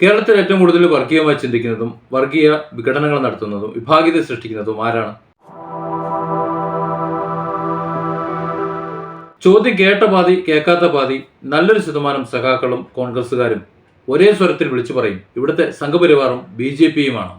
കേരളത്തിൽ ഏറ്റവും കൂടുതൽ വർഗീയമായി ചിന്തിക്കുന്നതും വർഗീയ വിഘടനങ്ങൾ നടത്തുന്നതും വിഭാഗീയത സൃഷ്ടിക്കുന്നതും ആരാണ്? ചോദ്യം കേട്ട പാതി കേൾക്കാത്ത പാതി നല്ലൊരു ശതമാനം സഖാക്കളും കോൺഗ്രസ്സുകാരും ഒരേ സ്വരത്തിൽ വിളിച്ചു പറയും. ഇവിടുത്തെ സംഘപരിവാറും ബി ജെ പിയുമാണ്.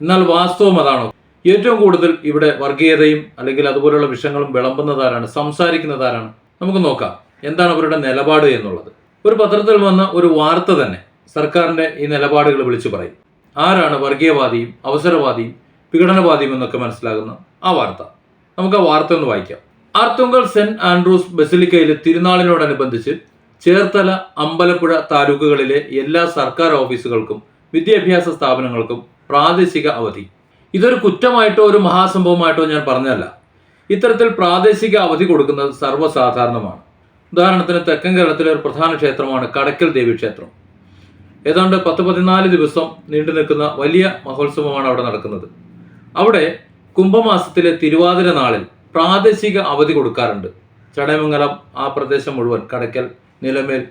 എന്നാൽ വാസ്തവം അതാണോ? ഏറ്റവും കൂടുതൽ ഇവിടെ വർഗീയതയും അല്ലെങ്കിൽ അതുപോലുള്ള വിഷയങ്ങളും വിളമ്പുന്നതാരാണ് സംസാരിക്കുന്നതാരാണ്? നമുക്ക് നോക്കാം. എന്താണ് അവരുടെ നിലപാട് എന്നുള്ളത്? ഒരു പത്രത്തിൽ വന്ന ഒരു വാർത്ത തന്നെ സർക്കാരിന്റെ ഈ നിലപാടുകൾ വിളിച്ചു പറയും. ആരാണ് വർഗീയവാദിയും അവസരവാദിയും വിഘടനവാദിയും എന്നൊക്കെ മനസ്സിലാകുന്ന ആ വാർത്ത. നമുക്ക് ആ വാർത്ത ഒന്ന് വായിക്കാം. ആർത്തുങ്കൽ സെന്റ് ആൻഡ്രൂസ് ബസിലിക്കയിലെ തിരുനാളിനോടനുബന്ധിച്ച് ചേർത്തല അമ്പലപ്പുഴ താലൂക്കുകളിലെ എല്ലാ സർക്കാർ ഓഫീസുകൾക്കും വിദ്യാഭ്യാസ സ്ഥാപനങ്ങൾക്കും പ്രാദേശിക അവധി. ഇതൊരു കുറ്റമായിട്ടോ ഒരു മഹാസംഭവമായിട്ടോ ഞാൻ പറഞ്ഞല്ല ഇത്തരത്തിൽ പ്രാദേശിക അവധി കൊടുക്കുന്നത് സർവസാധാരണമാണ്. ഉദാഹരണത്തിന് തെക്കൻ കേരളത്തിലെ ഒരു പ്രധാന ക്ഷേത്രമാണ് കടക്കൽ ദേവി ക്ഷേത്രം ഏതാണ്ട് പത്ത് പതിനാല് ദിവസം നീണ്ടു നിൽക്കുന്ന വലിയ മഹോത്സവമാണ് അവിടെ നടക്കുന്നത്. അവിടെ കുംഭമാസത്തിലെ തിരുവാതിര നാളിൽ പ്രാദേശിക അവധി കൊടുക്കാറുണ്ട്. ചടയമംഗലം ആ പ്രദേശം മുഴുവൻ കടയ്ക്കൽ നിലമേൽ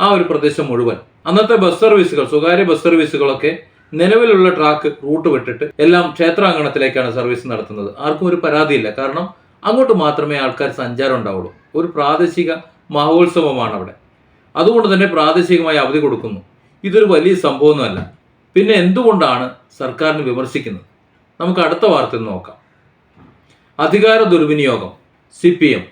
ആ ഒരു പ്രദേശം മുഴുവൻ. അന്നത്തെ ബസ് സർവീസുകൾ സ്വകാര്യ ബസ് സർവീസുകളൊക്കെ നിലവിലുള്ള ട്രാക്ക് റൂട്ട് വിട്ടിട്ട് എല്ലാം ക്ഷേത്രാങ്കണത്തിലേക്കാണ് സർവീസ് നടത്തുന്നത്. ആർക്കും ഒരു പരാതിയില്ല. കാരണം അങ്ങോട്ട് മാത്രമേ ആൾക്കാർ സഞ്ചാരം ഉണ്ടാവുള്ളൂ. ഒരു പ്രാദേശിക മഹോത്സവമാണ് അവിടെ. അതുകൊണ്ട് തന്നെ പ്രാദേശികമായി അവധി കൊടുക്കുന്നു. ഇതൊരു വലിയ സംഭവമൊന്നുമല്ല. പിന്നെ എന്തുകൊണ്ടാണ് സർക്കാരിനെ വിമർശിക്കുന്നത്? നമുക്ക് അടുത്ത വാർത്ത നോക്കാം. അധികാര ദുർവിനിയോഗം സി പി എം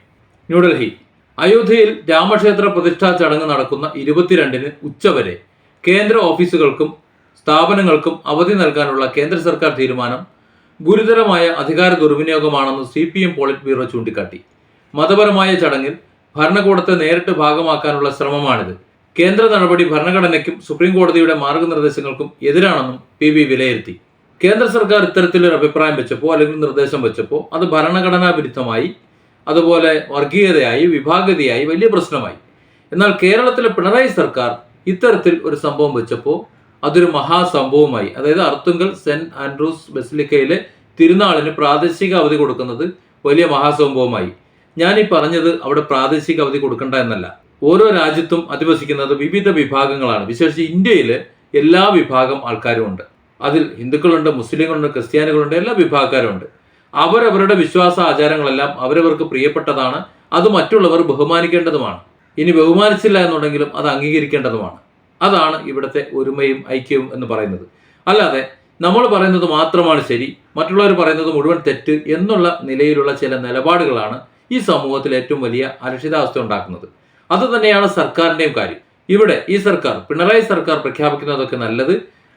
ന്യൂഡൽഹി. അയോധ്യയിൽ രാമക്ഷേത്ര പ്രതിഷ്ഠാ ചടങ്ങ് നടക്കുന്ന ഇരുപത്തിരണ്ടിന് ഉച്ചവരെ കേന്ദ്ര ഓഫീസുകൾക്കും സ്ഥാപനങ്ങൾക്കും അവധി നൽകാനുള്ള കേന്ദ്ര സർക്കാർ തീരുമാനം ഗുരുതരമായ അധികാര ദുർവിനിയോഗമാണെന്ന് C P M politburo ചൂണ്ടിക്കാട്ടി. മതപരമായ ചടങ്ങിൽ ഭരണകൂടത്തെ നേരിട്ട് ഭാഗമാക്കാനുള്ള ശ്രമമാണിത്. കേന്ദ്ര നടപടി ഭരണഘടനയ്ക്കും സുപ്രീം കോടതിയുടെ മാർഗനിർദ്ദേശങ്ങൾക്കും എതിരാണെന്നും പി ബി വിലയിരുത്തി. കേന്ദ്ര സർക്കാർ ഇത്തരത്തിലൊരു അഭിപ്രായം വെച്ചപ്പോൾ അല്ലെങ്കിൽ നിർദ്ദേശം വെച്ചപ്പോൾ അത് ഭരണഘടനാ വിരുദ്ധമായി അതുപോലെ വർഗീയതയായി വിഭാഗതയായി വലിയ പ്രശ്നമായി. എന്നാൽ കേരളത്തിലെ പിണറായി സർക്കാർ ഇത്തരത്തിൽ ഒരു സംഭവം വെച്ചപ്പോൾ അതൊരു മഹാസംഭവമായി. അതായത് അർത്തുങ്കൽ സെന്റ് ആൻഡ്രൂസ് ബസിലിക്കയിലെ തിരുനാളിന് പ്രാദേശിക അവധി കൊടുക്കുന്നത് വലിയ മഹാസംഭവമായി. ഞാൻ ഈ പറഞ്ഞത് അവിടെ പ്രാദേശിക അവധി കൊടുക്കണ്ട എന്നല്ല. ഓരോ രാജ്യത്തും അധിവസിക്കുന്നത് വിവിധ വിഭാഗങ്ങളാണ്. വിശേഷിച്ച് ഇന്ത്യയിൽ എല്ലാ വിഭാഗം ആൾക്കാരും ഉണ്ട് അതിൽ ഹിന്ദുക്കളുണ്ട് മുസ്ലിങ്ങളുണ്ട് ക്രിസ്ത്യാനികളുണ്ട് എല്ലാ വിഭാഗക്കാരും ഉണ്ട് അവരവരുടെ വിശ്വാസ ആചാരങ്ങളെല്ലാം അവരവർക്ക് പ്രിയപ്പെട്ടതാണ്. അത് മറ്റുള്ളവർ ബഹുമാനിക്കേണ്ടതുമാണ്. ഇനി ബഹുമാനിച്ചില്ല എന്നുണ്ടെങ്കിലും അത് അംഗീകരിക്കേണ്ടതുമാണ്. അതാണ് ഇവിടുത്തെ ഒരുമയും ഐക്യവും എന്ന് പറയുന്നത്. അല്ലാതെ നമ്മൾ പറയുന്നത് മാത്രമാണ് ശരി മറ്റുള്ളവർ പറയുന്നത് മുഴുവൻ തെറ്റ് എന്നുള്ള നിലയിലുള്ള ചില നിലപാടുകളാണ് ഈ സമൂഹത്തിൽ ഏറ്റവും വലിയ അരക്ഷിതാവസ്ഥ ഉണ്ടാക്കുന്നത്. അത് തന്നെയാണ് സർക്കാരിന്റെയും കാര്യം. ഇവിടെ ഈ സർക്കാർ പിണറായി സർക്കാർ പ്രഖ്യാപിക്കുന്നതൊക്കെ നല്ലത്.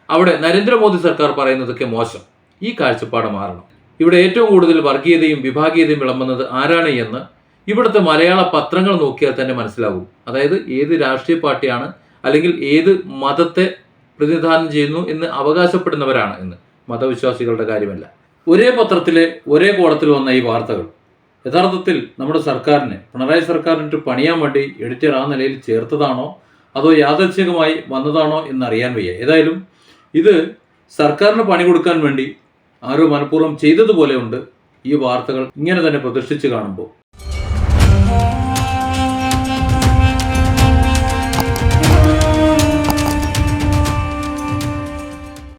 അവിടെ നരേന്ദ്രമോദി സർക്കാർ പറയുന്നതൊക്കെ മോശം. ഈ കാഴ്ചപ്പാട് മാറണം. ഇവിടെ ഏറ്റവും കൂടുതൽ വർഗീയതയും വിഭാഗീയതയും വിളമ്പുന്നത് ആരാണ് എന്ന് ഇവിടുത്തെ മലയാള പത്രങ്ങൾ നോക്കിയാൽ തന്നെ മനസ്സിലാകും അതായത് ഏത് രാഷ്ട്രീയ പാർട്ടിയാണ് അല്ലെങ്കിൽ ഏത് മതത്തെ പ്രതിനിധാനം ചെയ്യുന്നു എന്ന് അവകാശപ്പെടുന്നവരാണ് എന്ന്. മതവിശ്വാസികളുടെ കാര്യമല്ല. ഒരേ പത്രത്തിലെ ഒരേ കോളത്തിൽ വന്ന ഈ വാർത്തകൾ. യഥാർത്ഥത്തിൽ നമ്മുടെ സർക്കാരിനെ പിണറായി സർക്കാരിനിട്ട് പണിയാൻ വേണ്ടി എഡിറ്റർ ആ നിലയിൽ ചേർത്തതാണോ? അതോ യാദർച്ഛികമായി വന്നതാണോ എന്നറിയാൻ വയ്യ. ഏതായാലും ഇത് സർക്കാരിന് പണി കൊടുക്കാൻ വേണ്ടി ആരോ മനഃപൂർവം ചെയ്തതുപോലെയുണ്ട് ഈ വാർത്തകൾ ഇങ്ങനെ തന്നെ പ്രദർശിച്ചു കാണുമ്പോൾ.